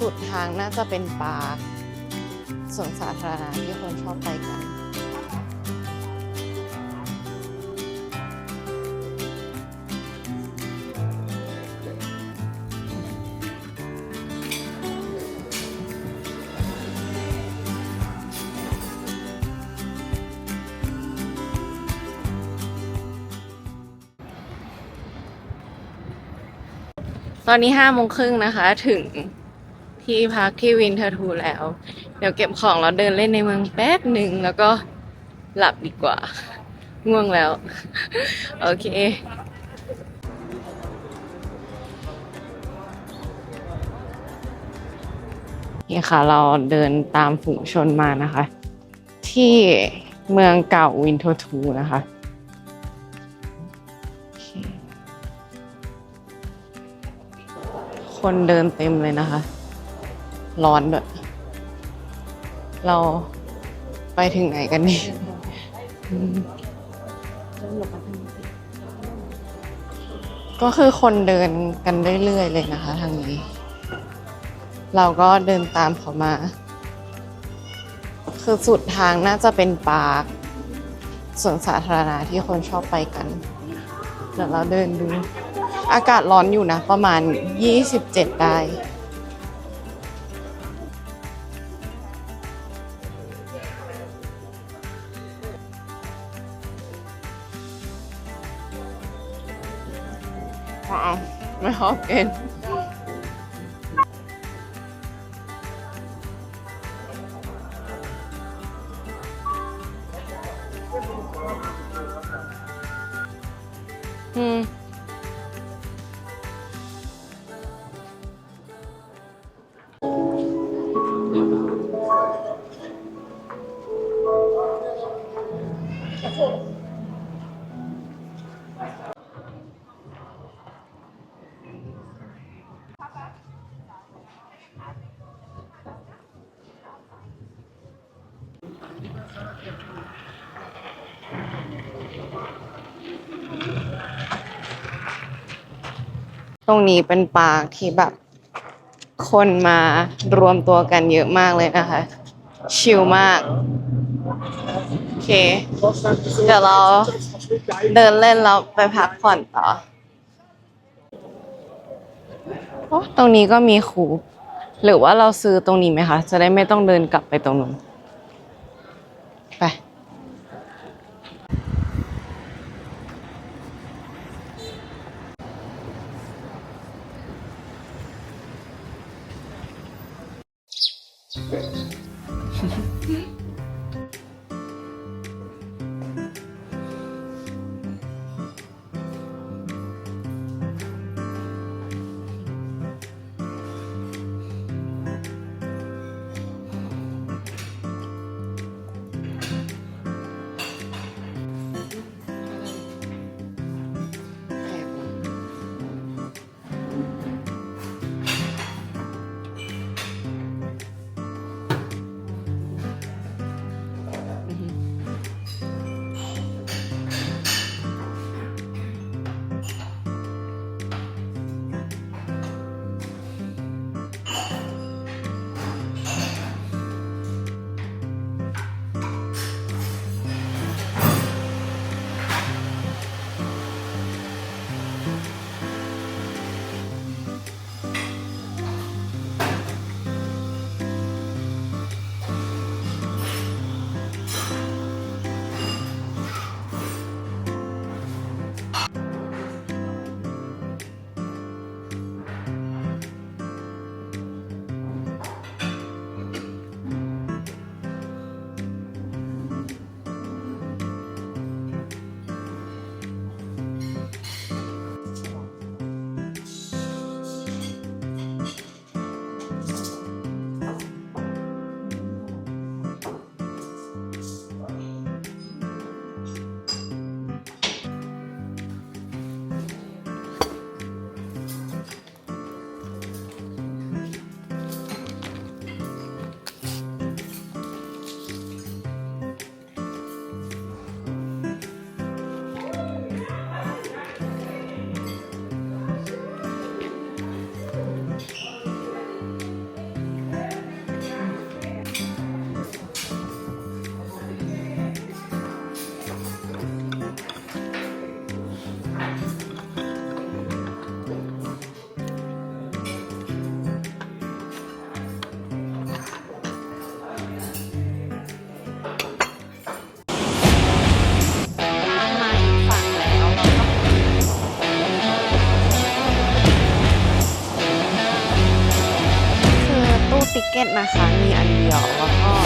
สุดทางน่าจะเป็นปาร์คสวนสาธารณะที่คนชอบไปกัน ตอนนี้ห้าโมงครึ่งนะคะถึง ที่พักที่วินเทอร์ทูแล้ว เดี๋ยวเก็บของแล้วเดินเล่นในเมืองแป๊บหนึ่งแล้วก็หลับดีกว่า ง่วงแล้ว โอเคนี่ค่ะ เราเดินตามฝูงชนมานะคะ ที่เมืองเก่าวินเทอร์ทูนะคะคนเดินเต็มเลยนะคะ ร้อนด้วย เราไปถึงไหนกันนี่ก็คือคนเดินกันเรื่อยๆเลยนะคะ ทางนี้ เราก็เดินตามเขามา คือสุดทางน่าจะเป็นปาร์คสวนสาธารณะที่คนชอบไปกันเดี๋ยวเราเดินดู อากาศร้อนอยู่นะ ประมาณ 27 ได้ ว้าวไม่ชอบกินอืม ตรงนี้เป็นปาร์คที่แบบ คนมารวมตัวกันเยอะมากเลยนะคะ ชิลมาก โอเค เดี๋ยวเราเดินเล่นแล้วไปพักผ่อนต่อโอ้ตรงนี้ก็มีคูหรือว่าเราซื้อตรงนี้ไหมคะ จะได้ไม่ต้องเดินกลับไปตรงนู้น ไกตนะคะ มีอันเดียวแล้วก็